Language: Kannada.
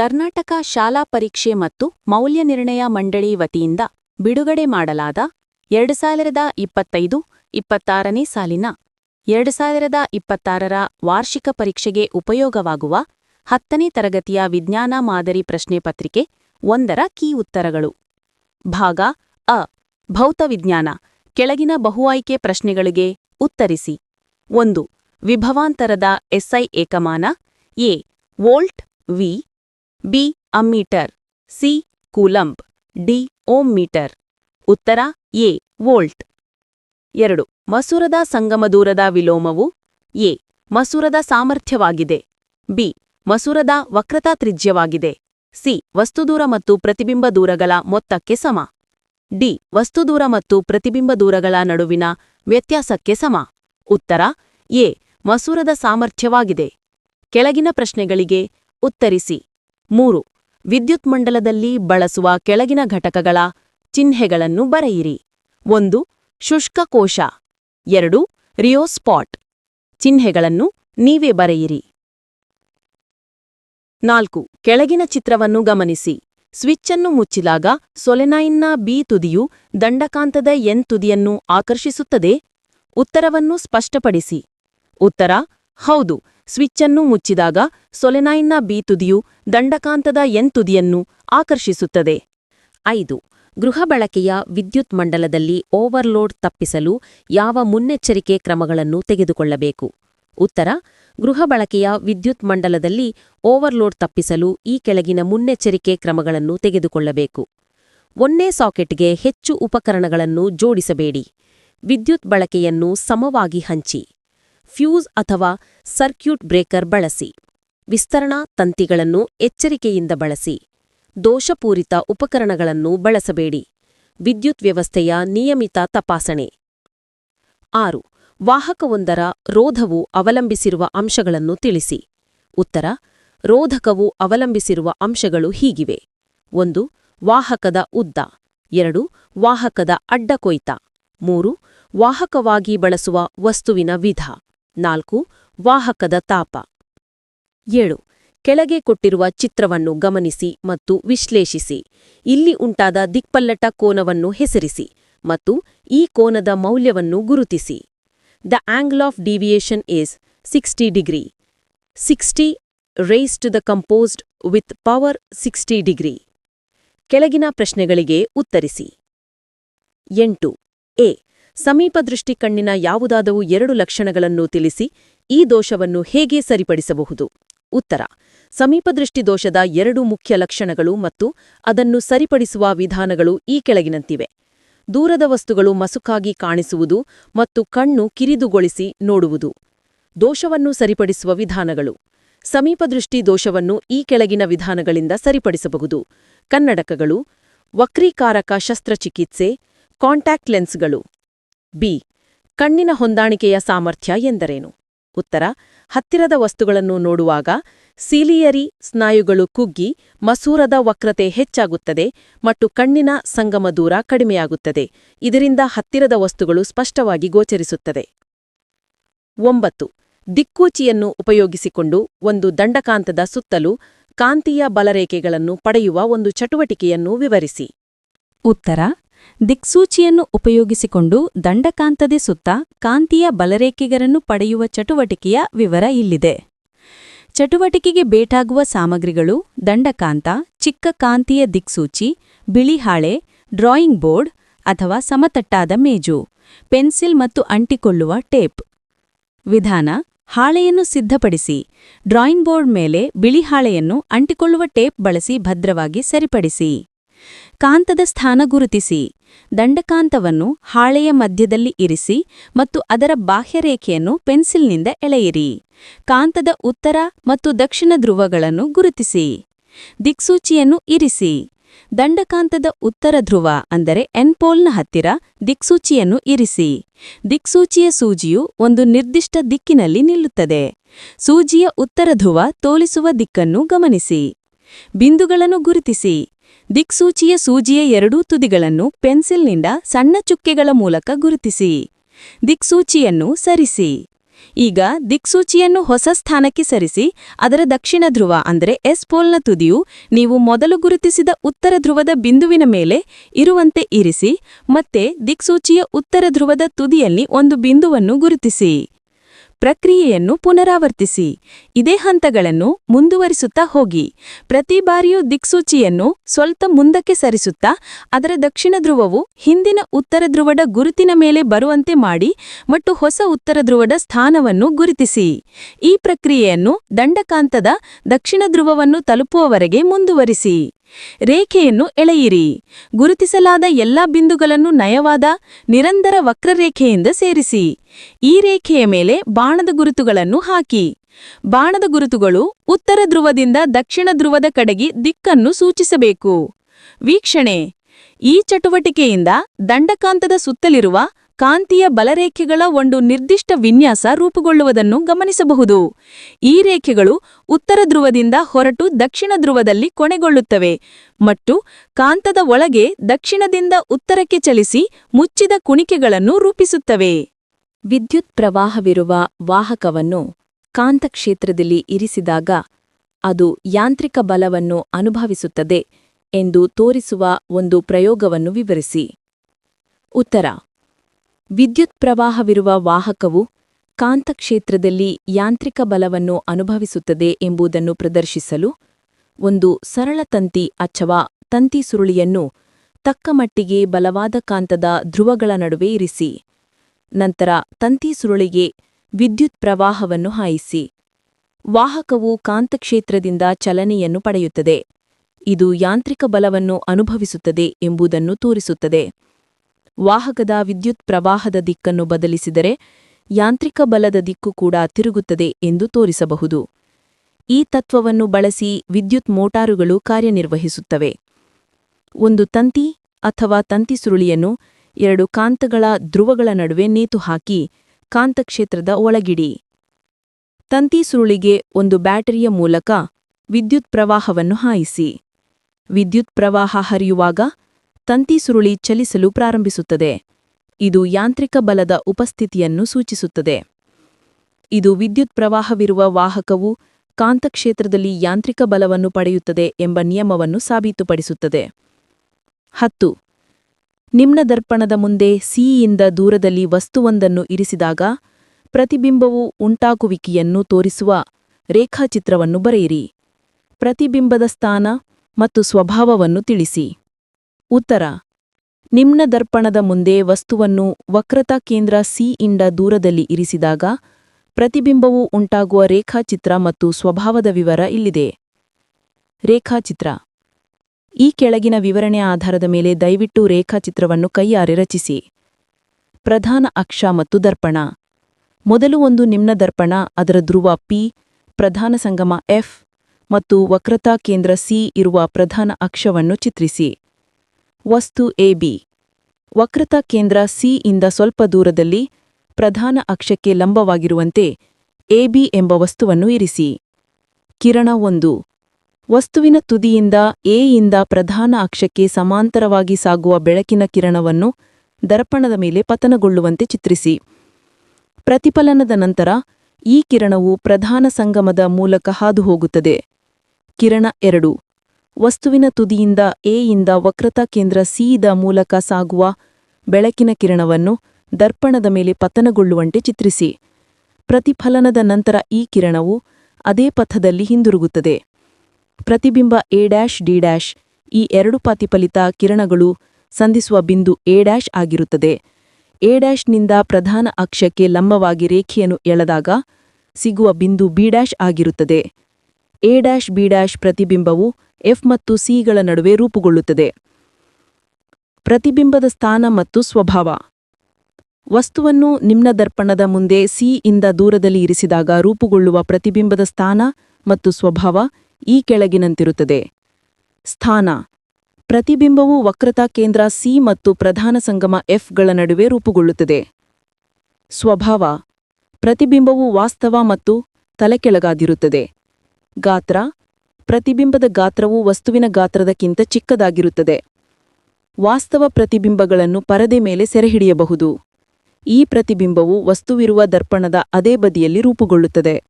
ಕರ್ನಾಟಕ ಶಾಲಾ ಪರೀಕ್ಷೆ ಮತ್ತು ಮೌಲ್ಯ ನಿರ್ಣಯ ಮಂಡಳಿ ವತಿಯಿಂದ ಬಿಡುಗಡೆ ಮಾಡಲಾದ ಎರಡು ಸಾವಿರದ ಇಪ್ಪತ್ತೈದು ಇಪ್ಪತ್ತಾರನೇ ಸಾಲಿನ ಎರಡು ಸಾವಿರದ ಇಪ್ಪತ್ತಾರರ ವಾರ್ಷಿಕ ಪರೀಕ್ಷೆಗೆ ಉಪಯೋಗವಾಗುವ ಹತ್ತನೇ ತರಗತಿಯ ವಿಜ್ಞಾನ ಮಾದರಿ ಪ್ರಶ್ನೆ ಪತ್ರಿಕೆ ಒಂದರ ಕೀ ಉತ್ತರಗಳು. ಭಾಗ ಅ. ಭೌತವಿಜ್ಞಾನ ಕೆಳಗಿನ ಬಹು ಆಯ್ಕೆ ಪ್ರಶ್ನೆಗಳಿಗೆ ಉತ್ತರಿಸಿ. ಒಂದು. ವಿಭವಾಂತರದ SI ಏಕಮಾನ. A. Volt V. B, ammeter. C, coulomb. D ohm meter ಉತ್ತರ, ಎ, ವೋಲ್ಟ್. ಎರಡು, ಮಸೂರದ ಸಂಗಮ ದೂರದ ವಿಲೋಮವು, ಎ, ಮಸೂರದ ಸಾಮರ್ಥ್ಯವಾಗಿದೆ. ಬಿ, ಮಸೂರದ ವಕ್ರತಾ ತ್ರಿಜ್ಯವಾಗಿದೆ. ಸಿ, ವಸ್ತುದೂರ ಮತ್ತು ಪ್ರತಿಬಿಂಬ ದೂರಗಳ ಮೊತ್ತಕ್ಕೆ ಸಮ. ಡಿ, ವಸ್ತುದೂರ ಮತ್ತು ಪ್ರತಿಬಿಂಬ ದೂರಗಳ ನಡುವಿನ ವ್ಯತ್ಯಾಸಕ್ಕೆ ಸಮ. ಉತ್ತರ, ಎ, ಮಸೂರದ ಸಾಮರ್ಥ್ಯವಾಗಿದೆ. ಕೆಳಗಿನ ಪ್ರಶ್ನೆಗಳಿಗೆ ಉತ್ತರಿಸಿ. ಮೂರು ವಿದ್ಯುತ್ಮಂಡಲದಲ್ಲಿ ಬಳಸುವ ಕೆಳಗಿನ ಘಟಕಗಳ ಚಿಹ್ನೆಗಳನ್ನು ಬರೆಯಿರಿ. ಒಂದು, ಶುಷ್ಕ ಕೋಶ. ಎರಡು, ರಿಯೋಸ್ಪಾಟ್. ಚಿಹ್ನೆಗಳನ್ನು ನೀವೇ ಬರೆಯಿರಿ. ನಾಲ್ಕು, ಕೆಳಗಿನ ಚಿತ್ರವನ್ನು ಗಮನಿಸಿ. ಸ್ವಿಚ್ ಅನ್ನು ಮುಚ್ಚಿದಾಗ ಸೊಲೆನೈನ್ನ ಬಿ ತುದಿಯು ದಂಡಕಾಂತದ ಎನ್ ತುದಿಯನ್ನು ಆಕರ್ಷಿಸುತ್ತದೆ. ಉತ್ತರವನ್ನು ಸ್ಪಷ್ಟಪಡಿಸಿ. ಉತ್ತರ ಹೌದು, ಸ್ವಿಚ್ಚನ್ನು ಮುಚ್ಚಿದಾಗ ಸೊಲೆನೈನ್ನ ಬಿ ತುದಿಯು ದಂಡಕಾಂತದ ಎನ್ ತುದಿಯನ್ನು ಆಕರ್ಷಿಸುತ್ತದೆ. ಐದು, ಗೃಹ ಬಳಕೆಯ ವಿದ್ಯುತ್ ಮಂಡಲದಲ್ಲಿ ಓವರ್ಲೋಡ್ ತಪ್ಪಿಸಲು ಯಾವ ಮುನ್ನೆಚ್ಚರಿಕೆ ಕ್ರಮಗಳನ್ನು ತೆಗೆದುಕೊಳ್ಳಬೇಕು? ಉತ್ತರ, ಗೃಹ ಬಳಕೆಯ ವಿದ್ಯುತ್ ಮಂಡಲದಲ್ಲಿ ಓವರ್ಲೋಡ್ ತಪ್ಪಿಸಲು ಈ ಕೆಳಗಿನ ಮುನ್ನೆಚ್ಚರಿಕೆ ಕ್ರಮಗಳನ್ನು ತೆಗೆದುಕೊಳ್ಳಬೇಕು. ಒಂದೇ ಸಾಕೆಟ್ಗೆ ಹೆಚ್ಚು ಉಪಕರಣಗಳನ್ನು ಜೋಡಿಸಬೇಡಿ. ವಿದ್ಯುತ್ ಬಳಕೆಯನ್ನು ಸಮವಾಗಿ ಹಂಚಿ. ಫ್ಯೂಸ್ ಅಥವಾ ಸರ್ಕ್ಯೂಟ್ ಬ್ರೇಕರ್ ಬಳಸಿ. ವಿಸ್ತರಣಾ ತಂತಿಗಳನ್ನು ಎಚ್ಚರಿಕೆಯಿಂದ ಬಳಸಿ. ದೋಷಪೂರಿತ ಉಪಕರಣಗಳನ್ನು ಬಳಸಬೇಡಿ. ವಿದ್ಯುತ್ ವ್ಯವಸ್ಥೆಯ ನಿಯಮಿತ ತಪಾಸಣೆ. ಆರು, ವಾಹಕವೊಂದರ ರೋಧವು ಅವಲಂಬಿಸಿರುವ ಅಂಶಗಳನ್ನು ತಿಳಿಸಿ. ಉತ್ತರ, ರೋಧಕವು ಅವಲಂಬಿಸಿರುವ ಅಂಶಗಳು ಹೀಗಿವೆ. ಒಂದು, ವಾಹಕದ ಉದ್ದ. ಎರಡು, ವಾಹಕದ ಅಡ್ಡಕೊಯ್ತ ಮೂರು, ವಾಹಕವಾಗಿ ಬಳಸುವ ವಸ್ತುವಿನ ವಿಧ. ನಾಲ್ಕು, ವಾಹಕದ ತಾಪ. ಏಳು, ಕೆಳಗೆ ಕೊಟ್ಟಿರುವ ಚಿತ್ರವನ್ನು ಗಮನಿಸಿ ಮತ್ತು ವಿಶ್ಲೇಷಿಸಿ. ಇಲ್ಲಿ ಉಂಟಾದ ದಿಕ್ಪಲ್ಲಟ ಕೋನವನ್ನು ಹೆಸರಿಸಿ ಮತ್ತು ಈ ಕೋನದ ಮೌಲ್ಯವನ್ನು ಗುರುತಿಸಿ. The angle of deviation is sixty degree sixty rays to the composed with power sixty degree ಕೆಳಗಿನ ಪ್ರಶ್ನೆಗಳಿಗೆ ಉತ್ತರಿಸಿ. ಎಂಟು, ಎ ಸಮೀಪದೃಷ್ಟಿ ಕಣ್ಣಿನ ಯಾವುದಾದವು ಎರಡು ಲಕ್ಷಣಗಳನ್ನು ತಿಳಿಸಿ ಈ ದೋಷವನ್ನು ಹೇಗೆ ಸರಿಪಡಿಸಬಹುದು? ಉತ್ತರ. ಸಮೀಪದೃಷ್ಟಿ ದೋಷದ ಎರಡು ಮುಖ್ಯ ಲಕ್ಷಣಗಳು ಮತ್ತು ಅದನ್ನು ಸರಿಪಡಿಸುವ ವಿಧಾನಗಳು ಈ ಕೆಳಗಿನಂತಿವೆ. ದೂರದ ವಸ್ತುಗಳು ಮಸುಕಾಗಿ ಕಾಣಿಸುವುದು ಮತ್ತು ಕಣ್ಣು ಕಿರಿದುಗೊಳಿಸಿ ನೋಡುವುದು. ದೋಷವನ್ನು ಸರಿಪಡಿಸುವ ವಿಧಾನಗಳು. ಸಮೀಪದೃಷ್ಟಿ ದೋಷವನ್ನು ಈ ಕೆಳಗಿನ ವಿಧಾನಗಳಿಂದ ಸರಿಪಡಿಸಬಹುದು. ಕನ್ನಡಕಗಳು. ವಕ್ರೀಕಾರಕ ಶಸ್ತ್ರಚಿಕಿತ್ಸೆ. ಕಾಂಟ್ಯಾಕ್ಟ್ ಲೆನ್ಸ್ಗಳು. ಬಿ. ಕಣ್ಣಿನ ಹೊಂದಾಣಿಕೆಯ ಸಾಮರ್ಥ್ಯ ಎಂದರೇನು? ಉತ್ತರ, ಹತ್ತಿರದ ವಸ್ತುಗಳನ್ನು ನೋಡುವಾಗ ಸೀಲಿಯರಿ ಸ್ನಾಯುಗಳು ಕುಗ್ಗಿ ಮಸೂರದ ವಕ್ರತೆ ಹೆಚ್ಚಾಗುತ್ತದೆ ಮತ್ತು ಕಣ್ಣಿನ ಸಂಗಮ ದೂರ ಕಡಿಮೆಯಾಗುತ್ತದೆ. ಇದರಿಂದ ಹತ್ತಿರದ ವಸ್ತುಗಳು ಸ್ಪಷ್ಟವಾಗಿ ಗೋಚರಿಸುತ್ತದೆ. ಒಂಬತ್ತು, ದಿಕ್ಕೂಚಿಯನ್ನು ಉಪಯೋಗಿಸಿಕೊಂಡು ಒಂದು ದಂಡಕಾಂತದ ಸುತ್ತಲೂ ಕಾಂತೀಯ ಬಲರೇಖೆಗಳನ್ನು ಪಡೆಯುವ ಒಂದು ಚಟುವಟಿಕೆಯನ್ನು ವಿವರಿಸಿ. ಉತ್ತರ ದಿಕ್ಸೂಚಿಯನ್ನು ಉಪಯೋಗಿಸಿಕೊಂಡು ದಂಡಕಾಂತದೆ ಸುತ್ತ ಕಾಂತೀಯ ಬಲರೇಖೆಗರನ್ನು ಪಡೆಯುವ ಚಟುವಟಿಕೆಯ ವಿವರ ಇಲ್ಲಿದೆ. ಚಟುವಟಿಕೆಗೆ ಬೇಟಾಗುವ ಸಾಮಗ್ರಿಗಳು ದಂಡಕಾಂತ, ಚಿಕ್ಕ ಕಾಂತೀಯ ದಿಕ್ಸೂಚಿ, ಬಿಳಿ ಹಾಳೆ, ಡ್ರಾಯಿಂಗ್ ಬೋರ್ಡ್ ಅಥವಾ ಸಮತಟ್ಟಾದ ಮೇಜು, ಪೆನ್ಸಿಲ್ ಮತ್ತು ಅಂಟಿಕೊಳ್ಳುವ ಟೇಪ್. ವಿಧಾನ, ಹಾಳೆಯನ್ನು ಸಿದ್ಧಪಡಿಸಿ, ಡ್ರಾಯಿಂಗ್ ಬೋರ್ಡ್ ಮೇಲೆ ಬಿಳಿ ಹಾಳೆಯನ್ನು ಅಂಟಿಕೊಳ್ಳುವ ಟೇಪ್ ಬಳಸಿ ಭದ್ರವಾಗಿ ಸರಿಪಡಿಸಿ. ಕಾಂತದ ಸ್ಥಾನ ಗುರುತಿಸಿ, ದಂಡಕಾಂತವನ್ನು ಹಾಳೆಯ ಮಧ್ಯದಲ್ಲಿ ಇರಿಸಿ ಮತ್ತು ಅದರ ಬಾಹ್ಯರೇಖೆಯನ್ನು ಪೆನ್ಸಿಲ್ನಿಂದ ಎಳೆಯಿರಿ. ಕಾಂತದ ಉತ್ತರ ಮತ್ತು ದಕ್ಷಿಣ ಧ್ರುವಗಳನ್ನು ಗುರುತಿಸಿ. ದಿಕ್ಸೂಚಿಯನ್ನು ಇರಿಸಿ. ದಂಡಕಾಂತದ ಉತ್ತರ ಧ್ರುವ ಅಂದರೆ ಎನ್ಪೋಲ್ನ ಹತ್ತಿರ ದಿಕ್ಸೂಚಿಯನ್ನು ಇರಿಸಿ. ದಿಕ್ಸೂಚಿಯ ಸೂಜಿಯು ಒಂದು ನಿರ್ದಿಷ್ಟ ದಿಕ್ಕಿನಲ್ಲಿ ನಿಲ್ಲುತ್ತದೆ. ಸೂಜಿಯ ಉತ್ತರ ಧ್ರುವ ತೋಲಿಸುವ ದಿಕ್ಕನ್ನು ಗಮನಿಸಿ. ಬಿಂದುಗಳನ್ನು ಗುರುತಿಸಿ. ದಿಕ್ಸೂಚಿಯ ಸೂಜಿಯ ಎರಡೂ ತುದಿಗಳನ್ನು ಪೆನ್ಸಿಲ್ನಿಂದ ಸಣ್ಣ ಚುಕ್ಕೆಗಳ ಮೂಲಕ ಗುರುತಿಸಿ. ದಿಕ್ಸೂಚಿಯನ್ನು ಸರಿಸಿ. ಈಗ ದಿಕ್ಸೂಚಿಯನ್ನು ಹೊಸ ಸ್ಥಾನಕ್ಕೆ ಸರಿಸಿ, ಅದರ ದಕ್ಷಿಣ ಧ್ರುವ ಅಂದರೆ ಎಸ್ ಪೋಲ್ನ ತುದಿಯು ನೀವು ಮೊದಲು ಗುರುತಿಸಿದ ಉತ್ತರ ಧ್ರುವದ ಬಿಂದುವಿನ ಮೇಲೆ ಇರುವಂತೆ ಇರಿಸಿ, ಮತ್ತೆ ದಿಕ್ಸೂಚಿಯ ಉತ್ತರ ಧ್ರುವದ ತುದಿಯಲ್ಲಿ ಒಂದು ಬಿಂದುವನ್ನು ಗುರುತಿಸಿ. ಪ್ರಕ್ರಿಯೆಯನ್ನು ಪುನರಾವರ್ತಿಸಿ. ಇದೇ ಹಂತಗಳನ್ನು ಮುಂದುವರಿಸುತ್ತಾ ಹೋಗಿ. ಪ್ರತಿ ಬಾರಿಯೂ ದಿಕ್ಸೂಚಿಯನ್ನು ಸ್ವಲ್ಪ ಮುಂದಕ್ಕೆ ಸರಿಸುತ್ತಾ, ಅದರ ದಕ್ಷಿಣ ಧ್ರುವವು ಹಿಂದಿನ ಉತ್ತರ ಧ್ರುವದ ಗುರುತಿನ ಮೇಲೆ ಬರುವಂತೆ ಮಾಡಿ ಮತ್ತು ಹೊಸ ಉತ್ತರ ಧ್ರುವದ ಸ್ಥಾನವನ್ನು ಗುರುತಿಸಿ. ಈ ಪ್ರಕ್ರಿಯೆಯನ್ನು ದಂಡಕಾಂತದ ದಕ್ಷಿಣ ಧ್ರುವವನ್ನು ತಲುಪುವವರೆಗೆ ಮುಂದುವರಿಸಿ. ರೇಖೆಯನ್ನು ಎಳೆಯಿರಿ. ಗುರುತಿಸಲಾದ ಎಲ್ಲಾ ಬಿಂದುಗಳನ್ನು ನಯವಾದ ನಿರಂತರ ವಕ್ರರೇಖೆಯಿಂದ ಸೇರಿಸಿ. ಈ ರೇಖೆಯ ಮೇಲೆ ಬಾಣದ ಗುರುತುಗಳನ್ನು ಹಾಕಿ. ಬಾಣದ ಗುರುತುಗಳು ಉತ್ತರ ಧ್ರುವದಿಂದ ದಕ್ಷಿಣ ಧ್ರುವದ ಕಡೆಗೆ ದಿಕ್ಕನ್ನು ಸೂಚಿಸಬೇಕು. ವೀಕ್ಷಣೆ. ಈ ಚಟುವಟಿಕೆಯಿಂದ ದಂಡಕಾಂತದ ಸುತ್ತಲಿರುವ ಕಾಂತೀಯ ಬಲರೇಖೆಗಳ ಒಂದು ನಿರ್ದಿಷ್ಟ ವಿನ್ಯಾಸ ರೂಪುಗೊಳ್ಳುವುದನ್ನು ಗಮನಿಸಬಹುದು. ಈ ರೇಖೆಗಳು ಉತ್ತರ ಧ್ರುವದಿಂದ ಹೊರಟು ದಕ್ಷಿಣ ಧ್ರುವದಲ್ಲಿ ಕೊನೆಗೊಳ್ಳುತ್ತವೆ ಮತ್ತು ಕಾಂತದ ಒಳಗೆ ದಕ್ಷಿಣದಿಂದ ಉತ್ತರಕ್ಕೆ ಚಲಿಸಿ ಮುಚ್ಚಿದ ಕುಣಿಕೆಗಳನ್ನು ರೂಪಿಸುತ್ತವೆ. ವಿದ್ಯುತ್ ಪ್ರವಾಹವಿರುವ ವಾಹಕವನ್ನು ಕಾಂತಕ್ಷೇತ್ರದಲ್ಲಿ ಇರಿಸಿದಾಗ ಅದು ಯಾಂತ್ರಿಕ ಬಲವನ್ನು ಅನುಭವಿಸುತ್ತದೆ ಎಂದು ತೋರಿಸುವ ಒಂದು ಪ್ರಯೋಗವನ್ನು ವಿವರಿಸಿ. ಉತ್ತರ. ವಿದ್ಯುತ್ ಪ್ರವಾಹವಿರುವ ವಾಹಕವು ಕಾಂತಕ್ಷೇತ್ರದಲ್ಲಿ ಯಾಂತ್ರಿಕ ಬಲವನ್ನು ಅನುಭವಿಸುತ್ತದೆ ಎಂಬುದನ್ನು ಪ್ರದರ್ಶಿಸಲು ಒಂದು ಸರಳ ತಂತಿ ಅಥವಾ ತಂತಿ ಸುರುಳಿಯನ್ನು ತಕ್ಕಮಟ್ಟಿಗೆ ಬಲವಾದ ಕಾಂತದ ಧ್ರುವಗಳ ನಡುವೆ ಇರಿಸಿ, ನಂತರ ತಂತಿ ಸುರುಳಿಗೆ ವಿದ್ಯುತ್ ಪ್ರವಾಹವನ್ನು ಹಾಯಿಸಿ. ವಾಹಕವು ಕಾಂತಕ್ಷೇತ್ರದಿಂದ ಚಲನೆಯನ್ನು ಪಡೆಯುತ್ತದೆ. ಇದು ಯಾಂತ್ರಿಕ ಬಲವನ್ನು ಅನುಭವಿಸುತ್ತದೆ ಎಂಬುದನ್ನು ತೋರಿಸುತ್ತದೆ. ವಾಹಕದ ವಿದ್ಯುತ್ ಪ್ರವಾಹದ ದಿಕ್ಕನ್ನು ಬದಲಿಸಿದರೆ ಯಾಂತ್ರಿಕ ಬಲದ ದಿಕ್ಕು ಕೂಡ ತಿರುಗುತ್ತದೆ ಎಂದು ತೋರಿಸಬಹುದು. ಈ ತತ್ವವನ್ನು ಬಳಸಿ ವಿದ್ಯುತ್ ಮೋಟಾರುಗಳು ಕಾರ್ಯನಿರ್ವಹಿಸುತ್ತವೆ. ಒಂದು ತಂತಿ ಅಥವಾ ತಂತಿ ಸುರುಳಿಯನ್ನು ಎರಡು ಕಾಂತಗಳ ಧ್ರುವಗಳ ನಡುವೆ ನೇತು ಹಾಕಿ ಕಾಂತಕ್ಷೇತ್ರದ ಒಳಗಿಡಿ. ತಂತಿ ಸುರುಳಿಗೆ ಒಂದು ಬ್ಯಾಟರಿಯ ಮೂಲಕ ವಿದ್ಯುತ್ ಪ್ರವಾಹವನ್ನು ಹಾಯಿಸಿ. ವಿದ್ಯುತ್ ಪ್ರವಾಹ ಹರಿಯುವಾಗ ತಂತಿ ಸುರುಳಿ ಚಲಿಸಲು ಪ್ರಾರಂಭಿಸುತ್ತದೆ. ಇದು ಯಾಂತ್ರಿಕ ಬಲದ ಉಪಸ್ಥಿತಿಯನ್ನು ಸೂಚಿಸುತ್ತದೆ. ಇದು ವಿದ್ಯುತ್ ಪ್ರವಾಹವಿರುವ ವಾಹಕವು ಕಾಂತಕ್ಷೇತ್ರದಲ್ಲಿ ಯಾಂತ್ರಿಕ ಬಲವನ್ನು ಪಡೆಯುತ್ತದೆ ಎಂಬ ನಿಯಮವನ್ನು ಸಾಬೀತುಪಡಿಸುತ್ತದೆ. ಹತ್ತು. ನಿಮ್ನ ದರ್ಪಣದ ಮುಂದೆ ಸಿಯಿಂದ ದೂರದಲ್ಲಿ ವಸ್ತುವೊಂದನ್ನು ಇರಿಸಿದಾಗ ಪ್ರತಿಬಿಂಬವು ಉಂಟಾಗುವಿಕೆಯನ್ನು ತೋರಿಸುವ ರೇಖಾಚಿತ್ರವನ್ನು ಬರೆಯಿರಿ. ಪ್ರತಿಬಿಂಬದ ಸ್ಥಾನ ಮತ್ತು ಸ್ವಭಾವವನ್ನು ತಿಳಿಸಿ. ಉತ್ತರ. ನಿಮ್ನ ದರ್ಪಣದ ಮುಂದೆ ವಸ್ತುವನ್ನು ವಕ್ರತಾ ಕೇಂದ್ರ ಸಿ ಸಿಯಿಂದ ದೂರದಲ್ಲಿ ಇರಿಸಿದಾಗ ಪ್ರತಿಬಿಂಬವು ಉಂಟಾಗುವ ರೇಖಾಚಿತ್ರ ಮತ್ತು ಸ್ವಭಾವದ ವಿವರ ಇಲ್ಲಿದೆ. ರೇಖಾಚಿತ್ರ. ಈ ಕೆಳಗಿನ ವಿವರಣೆಯ ಆಧಾರದ ಮೇಲೆ ದಯವಿಟ್ಟು ರೇಖಾಚಿತ್ರವನ್ನು ಕೈಯಾರೆ ರಚಿಸಿ. ಪ್ರಧಾನ ಅಕ್ಷ ಮತ್ತು ದರ್ಪಣ. ಮೊದಲು ಒಂದು ನಿಮ್ನ ದರ್ಪಣ, ಅದರ ಧ್ರುವ ಪಿ, ಪ್ರಧಾನ ಸಂಗಮ ಎಫ್ ಮತ್ತು ವಕ್ರತಾ ಕೇಂದ್ರ ಸಿ ಇರುವ ಪ್ರಧಾನ ಅಕ್ಷವನ್ನು ಚಿತ್ರಿಸಿ. ವಸ್ತು ಎಬಿ ವಕ್ರತಾ ಕೇಂದ್ರ ಸಿ ಇಂದ ಸ್ವಲ್ಪ ದೂರದಲ್ಲಿ ಪ್ರಧಾನ ಅಕ್ಷಕ್ಕೆ ಲಂಬವಾಗಿರುವಂತೆ ಎಬಿ ಎಂಬ ವಸ್ತುವನ್ನು ಇರಿಸಿ. ಕಿರಣ ಒಂದು. ವಸ್ತುವಿನ ತುದಿಯಿಂದ ಎಯಿಂದ ಪ್ರಧಾನ ಅಕ್ಷಕ್ಕೆ ಸಮಾಂತರವಾಗಿ ಸಾಗುವ ಬೆಳಕಿನ ಕಿರಣವನ್ನು ದರ್ಪಣದ ಮೇಲೆ ಪತನಗೊಳ್ಳುವಂತೆ ಚಿತ್ರಿಸಿ. ಪ್ರತಿಫಲನದ ನಂತರ ಈ ಕಿರಣವು ಪ್ರಧಾನ ಸಂಗಮದ ಮೂಲಕ ಹಾದುಹೋಗುತ್ತದೆ ಕಿರಣ ಎರಡು. ವಸ್ತುವಿನ ತುದಿಯಿಂದ ಎಯಿಂದ ವಕ್ರತಾ ಕೇಂದ್ರ ಸಿದ ಮೂಲಕ ಸಾಗುವ ಬೆಳಕಿನ ಕಿರಣವನ್ನು ದರ್ಪಣದ ಮೇಲೆ ಪತನಗೊಳ್ಳುವಂತೆ ಚಿತ್ರಿಸಿ. ಪ್ರತಿಫಲನದ ನಂತರ ಈ ಕಿರಣವು ಅದೇ ಪಥದಲ್ಲಿ ಹಿಂದಿರುಗುತ್ತದೆ. ಪ್ರತಿಬಿಂಬ ಎ ಡ್ಯಾಶ್, ಡಿ ಈ ಎರಡು ಪ್ರತಿಫಲಿತ ಕಿರಣಗಳು ಸಂಧಿಸುವ ಬಿಂದು ಎ ಡ್ಯಾಶ್ ಆಗಿರುತ್ತದೆ. ಎ ಡ್ಯಾಶ್ನಿಂದ ಪ್ರಧಾನ ಅಕ್ಷಕ್ಕೆ ಲಂಬವಾಗಿ ರೇಖೆಯನ್ನು ಎಳೆದಾಗ ಸಿಗುವ ಬಿಂದು ಬಿ ಡ್ಯಾಶ್ ಆಗಿರುತ್ತದೆ. ಎ ಡ್ಯಾಶ್ ಬಿ ಡ್ಯಾಶ್ ಪ್ರತಿಬಿಂಬವು ಎಫ್ ಮತ್ತು ಸಿಗಳ ನಡುವೆ ರೂಪುಗೊಳ್ಳುತ್ತದೆ. ಪ್ರತಿಬಿಂಬದ ಸ್ಥಾನ ಮತ್ತು ಸ್ವಭಾವ. ವಸ್ತುವನ್ನು ನಿಮ್ನ ದರ್ಪಣದ ಮುಂದೆ ಸಿ ಇಂದ ದೂರದಲ್ಲಿ ಇರಿಸಿದಾಗ ರೂಪುಗೊಳ್ಳುವ ಪ್ರತಿಬಿಂಬದ ಸ್ಥಾನ ಮತ್ತು ಸ್ವಭಾವ ಈ ಕೆಳಗಿನಂತಿರುತ್ತದೆ. ಸ್ಥಾನ. ಪ್ರತಿಬಿಂಬವು ವಕ್ರತಾ ಕೇಂದ್ರ ಸಿ ಮತ್ತು ಪ್ರಧಾನ ಸಂಗಮ ಎಫ್ಗಳ ನಡುವೆ ರೂಪುಗೊಳ್ಳುತ್ತದೆ. ಸ್ವಭಾವ. ಪ್ರತಿಬಿಂಬವು ವಾಸ್ತವ ಮತ್ತು ತಲೆಕೆಳಗಾಗಿರುತ್ತದೆ. ಗಾತ್ರ, ಪ್ರತಿಬಿಂಬದ ಗಾತ್ರವು ವಸ್ತುವಿನ ಗಾತ್ರದಕ್ಕಿಂತ ಚಿಕ್ಕದಾಗಿರುತ್ತದೆ. ವಾಸ್ತವ ಪ್ರತಿಬಿಂಬಗಳನ್ನು ಪರದೆ ಮೇಲೆ ಸೆರೆಹಿಡಿಯಬಹುದು. ಈ ಪ್ರತಿಬಿಂಬವು ವಸ್ತುವಿರುವ ದರ್ಪಣದ ಅದೇ ಬದಿಯಲ್ಲಿ ರೂಪುಗೊಳ್ಳುತ್ತದೆ.